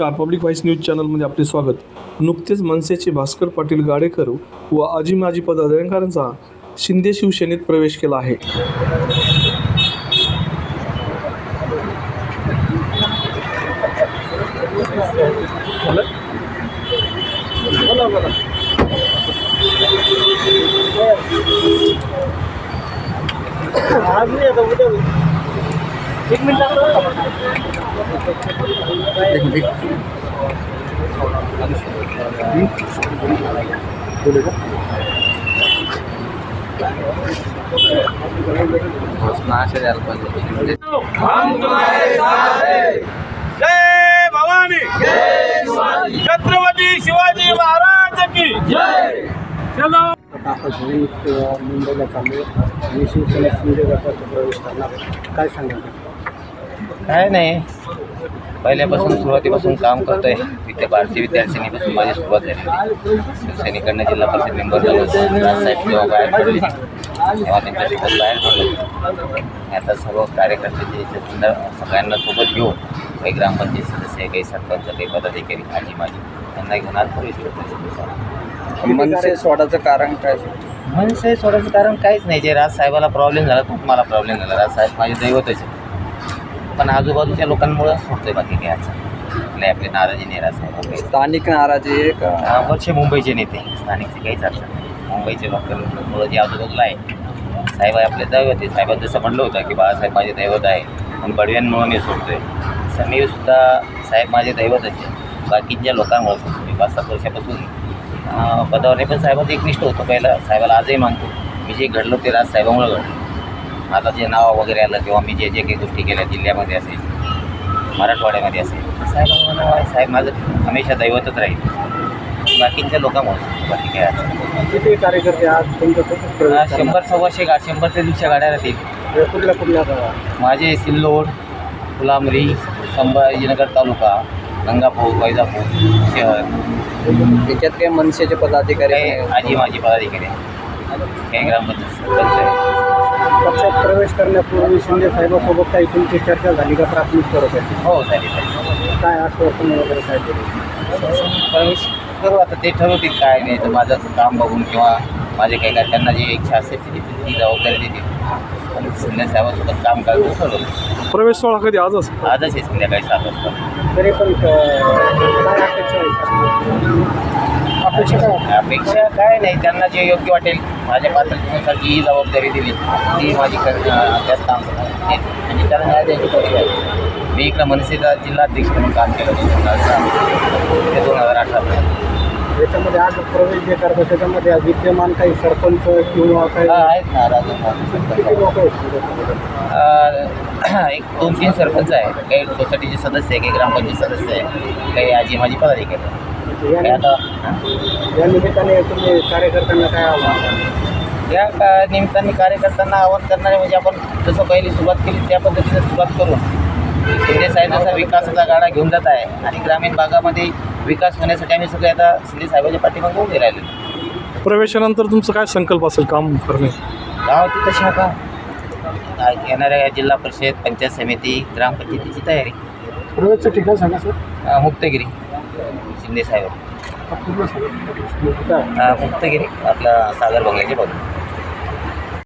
नमस्कार public voice news चॅनलमध्ये आपले स्वागत. नुकतेच मनसेचे भास्कर पाटील गाडेकर व आजी माजी पदाधिकाऱ्यांचा शिंदे शिवसेनेत प्रवेश केला आहे. द्यायला पाहिजे जय भवानी छत्रपती शिवाजी महाराज की चलो. घरी अ, मुंबईला चाललो आणि शिवसेना शिंदे गटाचा प्रवेश करणार. काय सांगाल? काय नाही. पहिल्यापासून सुरुवातीपासून काम करतोय. विद्या भारतीय विद्यार्थिनीपासून माझी सुरुवात झाली शिवसैनिकांना जिल्हा परिषद मेंबर झालो. राजसाहेब जेव्हा बाहेर पडले. तेव्हा त्यांच्यासोबत बाहेर पडलो. आता सर्व कार्यकर्त्याचे इथे सगळ्यांना सोबत घेऊन काही ग्रामपंचायत सदस्य काही सरपंच काही पदाधिकारी आजी माझी त्यांना घेऊन आज करतो मनसे सोडाचं कारण काय? मनसे सोडायचं कारण काहीच नाही. जे राजसाहेबाला प्रॉब्लेम झाला तो मला प्रॉब्लेम झाला. राजसाहेब माझे दैवतच आहे पण आजूबाजूच्या लोकांमुळं होतोय बाकी काय नाही आपली नाराजी नाही राजसाहेब स्थानिक नाराजी आहे का? वरचे मुंबईचे नेते स्थानिकचे काहीच अडचण नाही. मुंबईचे लोकांमुळं जे आजूबाजूला आहे. साहेब आहे आपले दैवत आहे साहेबांनी जसं म्हणलं होतं की बाळासाहेब माझे दैवत आहे. पण बडव्यांमुळं मी सोडतोय. तसं मी सुद्धा साहेब माझे दैवतच आहे बाकीच्या लोकांमुळे सोडतो मी पाच सात वर्षापासून. पदावर नाही पण साहेबांचं एकनिष्ठ होतं पहिलं. साहेबाला आजही मानतो. मी जे घडलो ते राज साहेबामुळं घडलं. आता जे नाव वगैरे आलं किंवा मी जे जे काही गोष्टी केल्या जिल्ह्यामध्ये असेल मराठवाड्यामध्ये असेल नाव आहे साहेब माझं हमेशा दैवतच राहील बाकीच्या लोकांमुळे बाकी काय. किती कार्यकर्ते आज हा, शंभर सव्वाशे गा शंभर ते दीडशे गाड्या राहतील करणार? कुठल्या कुठल्या? माझे सिल्लोड फुलामरी संभाजीनगर तालुका गंगापूर वैजापूर शहर त्याच्यात काही मनसेचे पदाधिकारी. आजी माझी पदाधिकारी आहे. काही ग्रामपंचायत आहे पक्षात प्रवेश करण्यापूर्वी शिंदे साहेबांसोबत काही तुमची चर्चा झाली का? प्राथमिक स्वरूपाची हो झाली काय आश्वासन वगैरे काय प्रवेश करू आता ते ठरवतील काय नाही तर माझं काम बघून किंवा माझे काही काय त्यांना जी इच्छा असेल ती ती जबाबदारी देतील. आणि शिंदे साहेबांसोबत काम करायचं ठरवलं प्रवेश सोहळा कधी? आजच? आजच आहे संध्याकाळी सात वाजता. तरी पण काय अपेक्षा आहे? अपेक्षा काय? अपेक्षा काय नाही त्यांना जे योग्य वाटेल माझ्या पात्रतेनुसार जी जबाबदारी दिली ती माझी कर त्यात काम म्हणजे त्याला न्याय द्यायची पडली आहे. मी इकडं मनसेचा जिल्हाध्यक्ष म्हणून काम केलं दोन हजार ते दोन हजार अठरापर्यंत याच्यामध्ये आज प्रवेश जे करतो त्याच्यामध्ये विद्यमान काही सरपंच किंवा काही आहेत ना किती लोक आहेत? एक दोन तीन सरपंच आहे काही सोसायटीचे सदस्य आहे काही ग्रामपंचायत सदस्य आहे. काही आजी माझी पदाधिकारी आहे. आता या निमित्ताने तुम्ही कार्यकर्त्यांना काय आव्हान? या का निमित्ताने कार्यकर्त्यांना आवाहन करणारे म्हणजे आपण जसं पहिली सुरुवात केली त्या पद्धतीने सुरुवात करून. शिंदे साहेब जसा विकासाचा गाडा घेऊन जात आहे आणि ग्रामीण भागामध्ये विकास होण्यासाठी आम्ही सगळे आता शिंदे साहेबांच्या पाठीमागे उभे राहिले प्रवेशानंतर तुमचं काय संकल्प असेल काम करणे? गाव तिथं शाखा. आ- येणाऱ्या जिल्हा परिषद पंचायत समिती ग्रामपंचायतीची तयारी. प्रवेशचं ठिकाण सांगा सर. अ, मुक्तगिरी. शिंदे साहेब. पूर्ण सांगा अ, मुक्तगिरी आपला सागर बंगल्याच्या बाजू